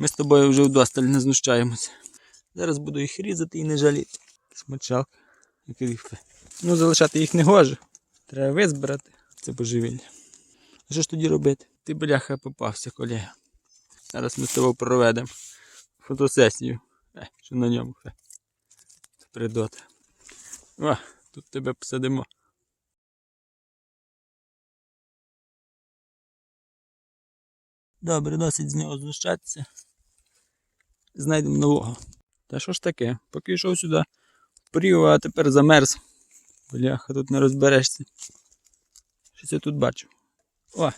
Ми з тобою вже вдосталь не знущаємося. Зараз буду їх різати і не жаліти. Смачалка. Який. Ну, залишати їх не гоже. Треба визбирати. Це божевілля. А що ж тоді робити? Ти бляха попався, колега. Зараз ми з тобою проведемо фотосесію. Е, що на ньому. Це придота. О, тут тебе посадимо. Добре, досить з нього знущатися. Знайдемо нового. Та що ж таке? Поки йшов сюди, прів, а тепер замерз. Бляха, тут не розберешся. Щось я тут бачу. О!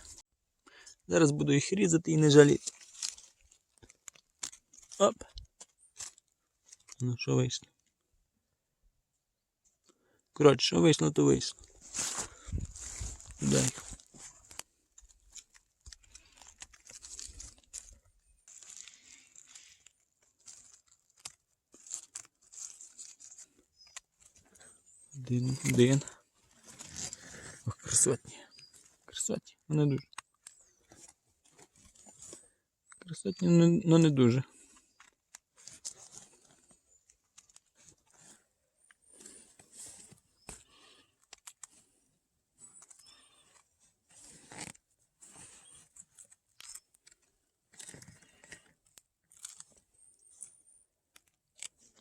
Зараз буду їх різати і не жаліти. Оп. Ну, що вийшло? Коротше, що вийшло, то вийшло. Їх. Один, один. Ох, красотні. Красотні, ну не дуже. Красотні, ну не дуже.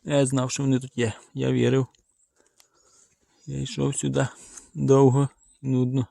Я знав, що вони тут є. Я вірив. Я йшов сюди довго нудно.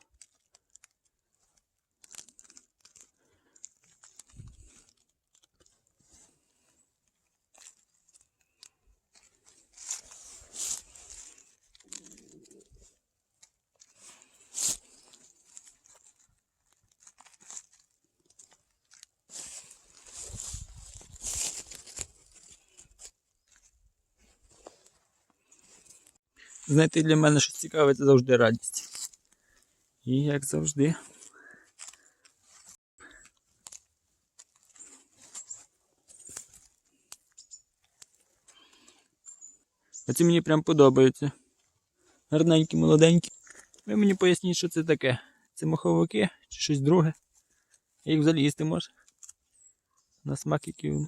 Знаєте, для мене щось цікаве, це завжди радість. І як завжди. Оці мені прям подобаються. Гарненькі, молоденькі. Ви мені поясніть, що це таке. Це маховики чи щось друге. Їх взагалі їсти може. На смак які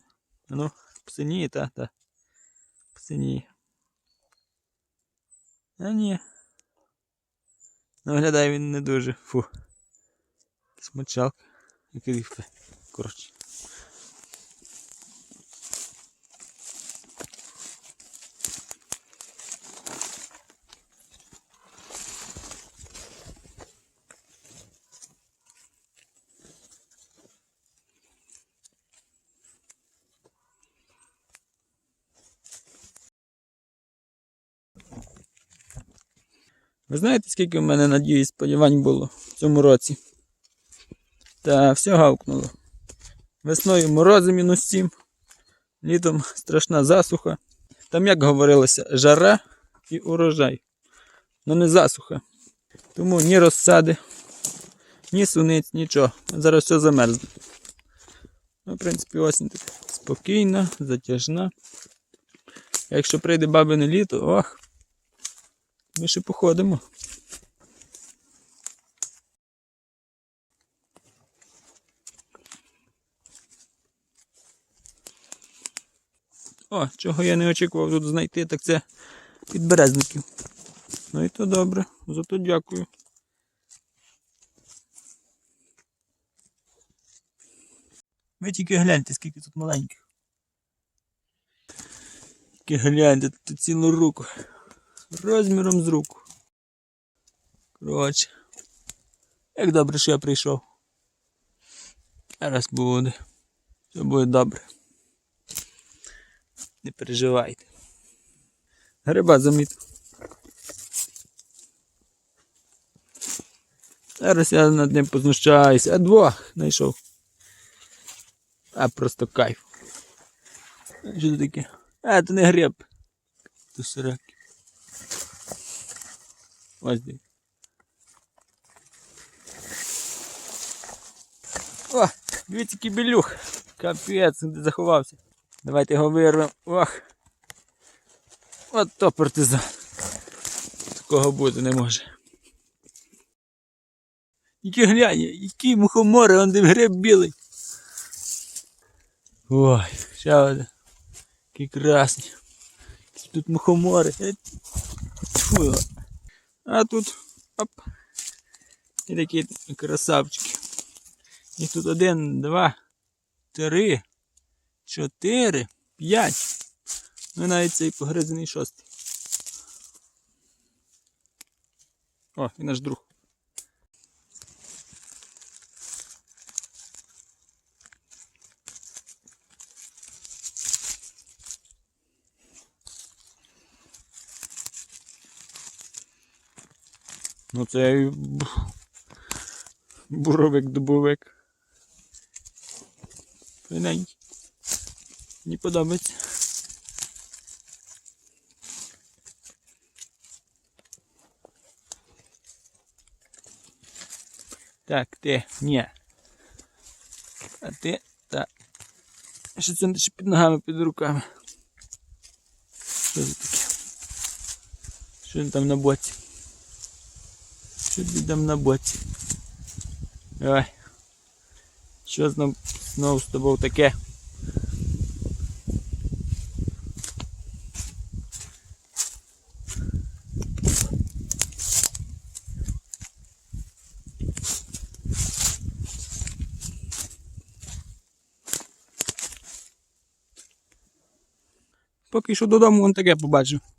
Ну, псиніє, та, та. Псиніє. А ні. Ну, виглядає він не дуже. Фу. Смачалка. Який. Коротше. Ви знаєте, скільки в мене надії і сподівань було в цьому році? Та все гавкнуло. Весною морози мінус 7, літом страшна засуха. Там, як говорилося, жара і урожай. Ну не засуха. Тому ні розсади, ні суниць, нічого. Зараз все замерзне. Ну, в принципі, осінь така спокійна, затяжна. Якщо прийде бабине літо, ох, ми ще походимо. О, чого я не очікував тут знайти, так це підберезників. Ну і то добре, зато дякую. Ви тільки гляньте, скільки тут маленьких. Тільки гляньте, тут цілу руку. Розміром з руку. Коротше. Як добре, що я прийшов. Зараз буде. Все буде добре. Не переживайте. Гриба замітив. Зараз я над ним познущаюся. А двох знайшов. А просто кайф. Що це таке? А, це не гриб. Це сираки. Ось де. О, дивіться, який білюх. Капець, де заховався. Давайте його вирвемо. Ох. От то партизан. Такого бути не може. Які глянь, які мухомори, он де гриб білий. Ой, ще один. Який красний. Тут мухомори. Тьфу. А тут оп. І такі красавчики. І тут один, два, три, чотири, п'ять. Ну і навіть цей погризений шостий. О, і наш друг. Ну це буровик дубовик. Файненький. Мені подобається. Так, ти, ні. А ти, так. Що це ще під ногами, під руками? Що це таке? Що він там на боці? Що там на боці? Ой. Що знов, знову з тобою таке? Поки що додому вон таке побачив.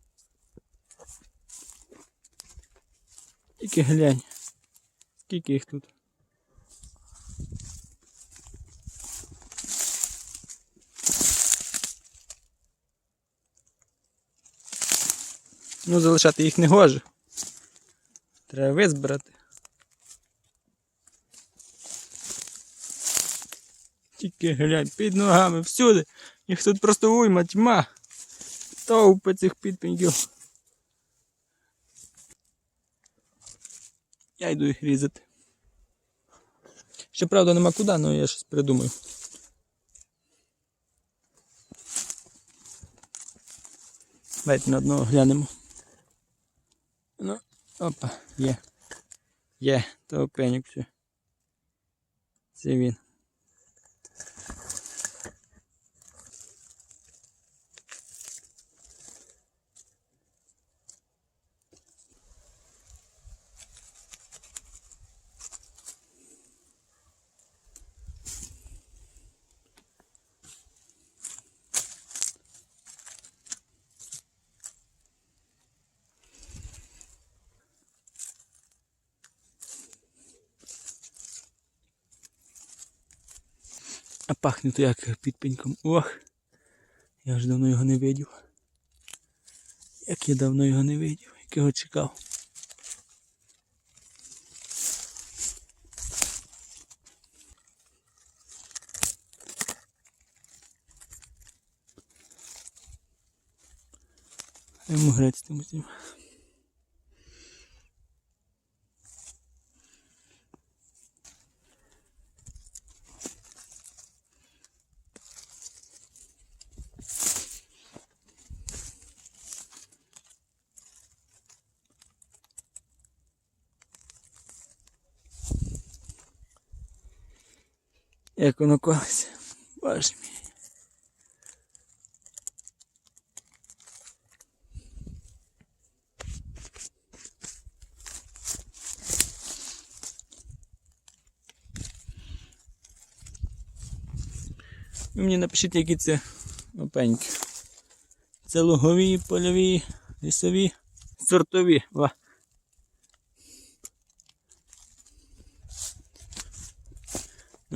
Тільки глянь. Скільки їх тут? Ну, залишати їх не гоже. Треба визбирати. Тільки глянь, під ногами, всюди. Їх тут просто уйма, тьма. Товпи цих підпеньків. Я йду їх різати. Ще правда нема куди, але я щось придумаю. Давайте на одного глянемо. Ну, опа, є. Є, то пенюк все. Це він. Пахне то як під пеньком. Ох! Я ж давно його не видів. Як я давно його не видів, як його чекав. Йому грець тим Як воно колись. Боже мій. Ви мені напишіть, які це опеньки. Це лугові, польові, лісові, сортові. Ва.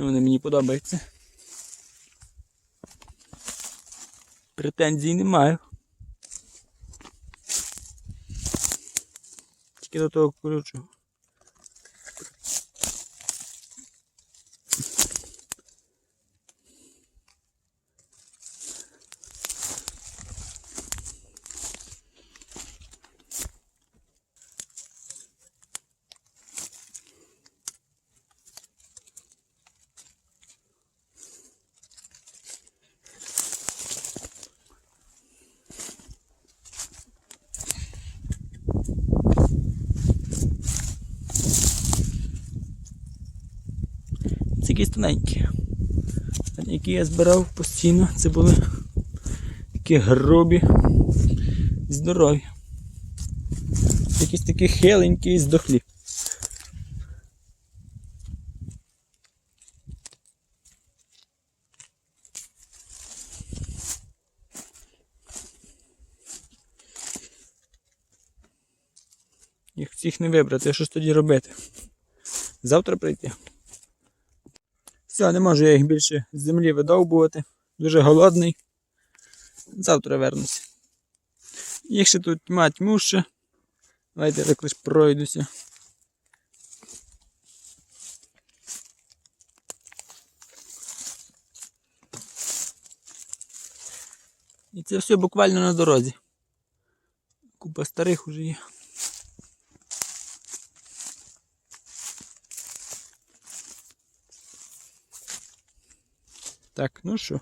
Вони мені подобаються. Претензій не маю. Тільки до того ключу. Це тоненькі. які я збирав постійно, це були такі грубі, здорові. Якісь такі хиленькі і здохлі. Їх всіх не вибрати, що ж тоді робити? Завтра прийти. Все, не можу я їх більше з землі видовбувати. Дуже голодний. Завтра вернуся. Їх ще тут тьма тьмуща. Давайте так лиш пройдуся. І це все буквально на дорозі. Купа старих уже є. Так, ну що,